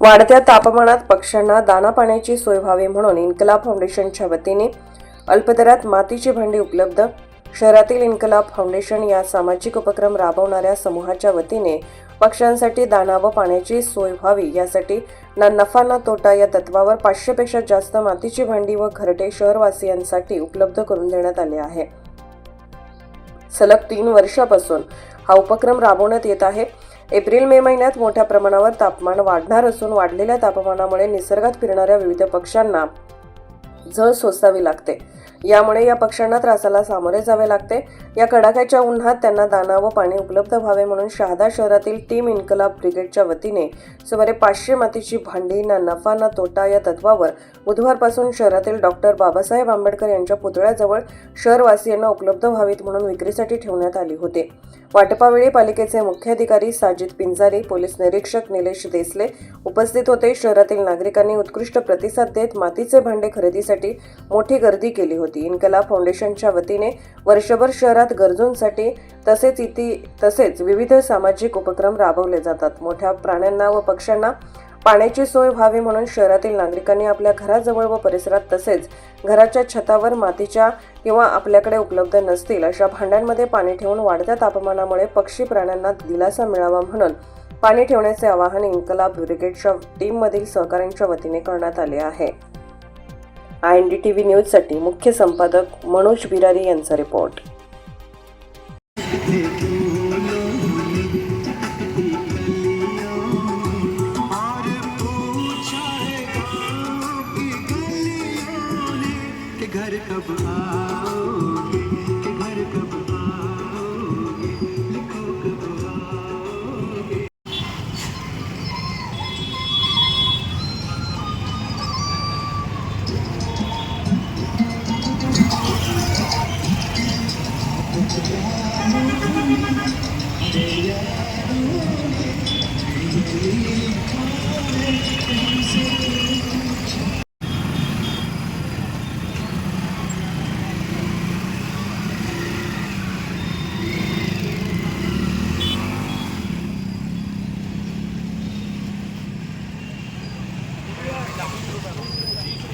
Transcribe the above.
वाढत्या तापमानात पक्ष्यांना दाना पाण्याची सोय व्हावी म्हणून इन्कलाब फाउंडेशनच्या वतीने अल्पदरात मातीची भांडी उपलब्ध. शहरातील इन्कलाब फाउंडेशन या सामाजिक उपक्रम राबवणाऱ्या समूहाच्या वतीने पक्ष्यांसाठी दाना व पाण्याची सोय व्हावी यासाठी ना नफा ना तोटा या तत्वावर पाचशेपेक्षा जास्त मातीची भांडी व घरटे शहरवासियांसाठी उपलब्ध करून देण्यात आले आहे. सलग तीन वर्षापासून हा उपक्रम राबवण्यात येत आहे. एप्रिल मे महिन्यात मोठ्या प्रमाणावर तापमान वाढणार असून वाढलेल्या तापमानामुळे निसर्गात फिरणाऱ्या विविध पक्ष्यांना झळ सोसावी लागते. यामुळे या पक्ष्यांना त्रासाला सामोरे जावे लागते. या कडाक्याच्या उन्हात त्यांना दाना व पाणी उपलब्ध व्हावे म्हणून शहादा शहरातील टीम इन्कलाब ब्रिगेडच्या वतीने सुमारे पाचशे मातीची भांडी ना नफा ना तोटा या तत्वावर बुधवारपासून शहरातील डॉक्टर बाबासाहेब आंबेडकर यांच्या पुतळ्याजवळ शहरवासियांना उपलब्ध व्हावीत म्हणून विक्रीसाठी ठेवण्यात आली होते. वाटपावेळी पालिकेचे मुख्याधिकारी साजिद पिंजारी पोलीस निरीक्षक निलेश देसले उपस्थित होते. शहरातील नागरिकांनी उत्कृष्ट प्रतिसाद देत मातीचे भांडे खरेदीसाठी मोठी गर्दी केली होती. इनकला फाउंडेशनच्या वतीने वर्षभर शहरात गरजूंसाठी तसेच इति तसेच विविध सामाजिक उपक्रम राबवले जातात. मोठ्या प्राण्यांना व पक्ष्यांना पाण्याची सोय व्हावी म्हणून शहरातील नागरिकांनी आपल्या घराजवळ व परिसरात तसेच घराच्या छतावर मातीच्या किंवा आपल्याकडे उपलब्ध नसतील अशा भांड्यांमध्ये पाणी ठेवून वाढत्या तापमानामुळे पक्षी प्राण्यांना दिलासा मिळावा म्हणून पाणी ठेवण्याचे आवाहन इन्कलाब ब्रिगेडच्या टीममधील सहकाऱ्यांच्या वतीने करण्यात आले आहे. I N D T V न्यूजसाठी मुख्य संपादक मनोज बिरारी यांचा रिपोर्ट. घर कब आओगे कि घर कब आओगे लिखो कब आओगे Thank